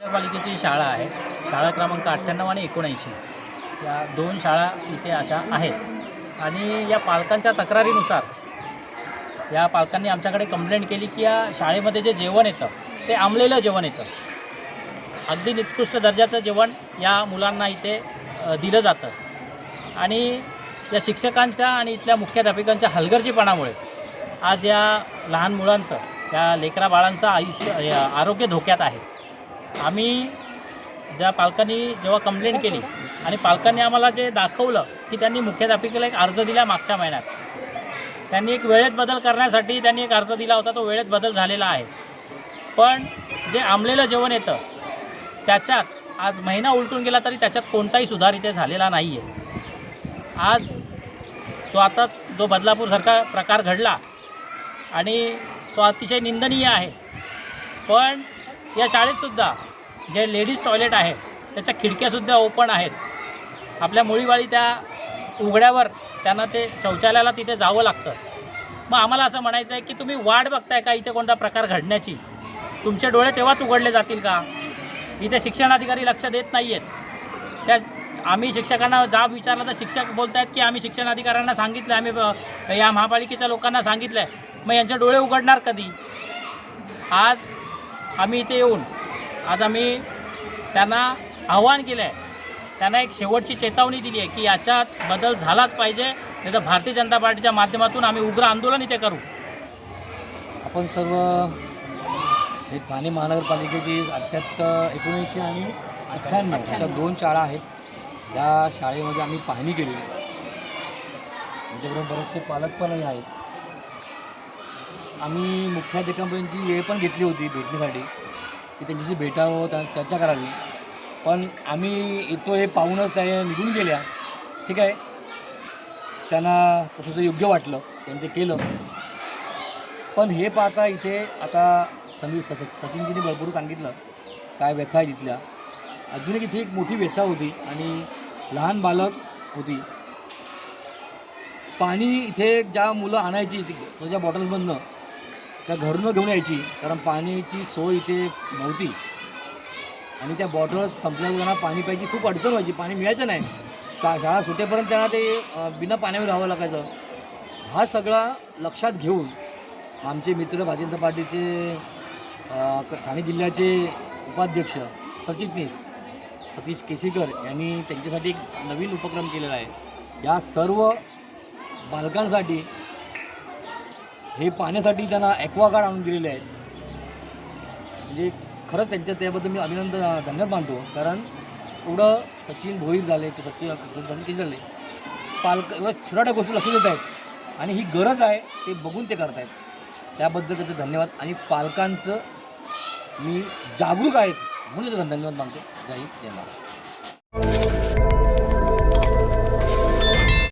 नगरपालिकेची शाळा आहे. शाळा क्रमांक अठ्ठ्याण्णव आणि एकोणऐंशी. या दोन शाळा इथे अशा आहेत. आणि या पालकांच्या तक्रारीनुसार या पालकांनी आमच्याकडे कंप्लेंट केली की या शाळेमध्ये जे जेवण येतं ते आंबलेलं जेवण येतं. अगदी निकृष्ट दर्जाचं जेवण या मुलांना इथे दिलं जातं. आणि या शिक्षकांच्या आणि इथल्या मुख्याध्यापिकांच्या हलगर्जीपणामुळे आज या लहान मुलांचं या लेकरा बाळांचं आयुष्य आरोग्य धोक्यात आहे. आम्ही ज्या पालकांनी जेव्हा कंप्लेंट केली आणि पालकांनी आम्हाला जे दाखवलं की त्यांनी मुख्याध्यापिकेला एक अर्ज दिला मागच्या महिन्यात त्यांनी एक वेळेत बदल करण्यासाठी त्यांनी एक अर्ज दिला होता तो वेळेत बदल झालेला आहे. पण जे आंबलेलं जेवण येतं त्याच्यात आज महिना उलटून गेला तरी त्याच्यात कोणताही सुधार इथे झालेला नाही आहे आज जो आताच जो बदलापूरसारखा प्रकार घडला आणि तो अतिशय निंदनीय आहे. पण या शाळेतसुद्धा जे लेडीज टॉयलेट आहे त्याच्या खिडक्यासुद्धा ओपन आहेत. आपल्या मुळीवाळी त्या उघड्यावर त्यांना ते शौचालयाला तिथे जावं लागतं. मग आम्हाला असं म्हणायचं आहे की तुम्ही वाट बघताय का इथे कोणता प्रकार घडण्याची? तुमचे डोळे तेव्हाच उघडले जातील का? इथे शिक्षणाधिकारी लक्ष देत नाही आहेत त्या आम्ही शिक्षकांना जाब विचारला तर शिक्षक बोलत आहेत की आम्ही शिक्षण अधिकाऱ्यांना सांगितलं आम्ही या महापालिकेच्या लोकांना सांगितलं आहे मग यांचे डोळे उघडणार कधी? आज आम्ही इथे येऊन आज आम्ही त्यांना आव्हान केलं आहे त्यांना एक शेवटची चेतावणी दिली आहे की याच्यात बदल झालाच पाहिजे नाही तर भारतीय जनता पार्टीच्या माध्यमातून आम्ही उग्र आंदोलन इथे करू. आपण सर्व हे ठाणे महानगरपालिकेची अठ्ठ्याहत्तर एकोणीसशे आणि अठ्ठ्याण्णव अशा दोन शाळा आहेत. या शाळेमध्ये आम्ही पाहणी केली. त्याच्याबरोबर बरेचसे पालक पण आहेत. आम्ही मुख्याध्यापकांची वेळ पण घेतली होती भेटण्यासाठी. की त्यांच्याशी भेटावं त्या चर्चा करावी. पण आम्ही येतो हे पाहूनच त्या निघून गेल्या. ठीक आहे? त्यांना तसं जे योग्य वाटलं. त्यांनी ते केलं. पण हे पाहता इथे आता समी स स- सचिनजीने भरपूर सांगितलं. काय व्यथा आहे तिथल्या. अजून एक इथे एक मोठी व्यथा होती आणि लहान बालक होती. पाणी इथे ज्या मुलं आणायची त्याच्या बॉटल्समधनं त्या घरून घेऊन यायची कारण पाण्याची सोय इथे नव्हती. आणि त्या बॉटल्स संपल्या त्यांना पाणी प्यायची खूप अडचण व्हायची. पाणी मिळायचं नाही. शा शाळा सुटेपर्यंत त्यांना ते बिना पाण्यावर राहावं लागायचं. हा सगळा लक्षात घेऊन आमचे मित्र भारतीय जनता पार्टीचे क- ठाणे जिल्ह्याचे उपाध्यक्ष सरचिटणीस सतीश केसीकर यांनी त्यांच्यासाठी एक नवीन उपक्रम केलेला आहे. या सर्व बालकांसाठी हे पाहण्यासाठी त्यांना ॲक्वागार्ड आणून दिलेले आहेत. म्हणजे खरंच त्यांच्या त्याबद्दल मी अभिनंदन धन्यवाद मानतो. कारण एवढं सचिन भोईर झाले की सचिन सचिन केसी झाले पालक एवढ्या छोट्या गोष्टी लक्ष देत आहेत. आणि ही गरज आहे ते बघून ते करत आहेत. त्याबद्दल त्याचे धन्यवाद. आणि पालकांचं मी जागरूक आहेत म्हणून धन्यवाद मानतो. जय हिंद जय महाराष्ट्र.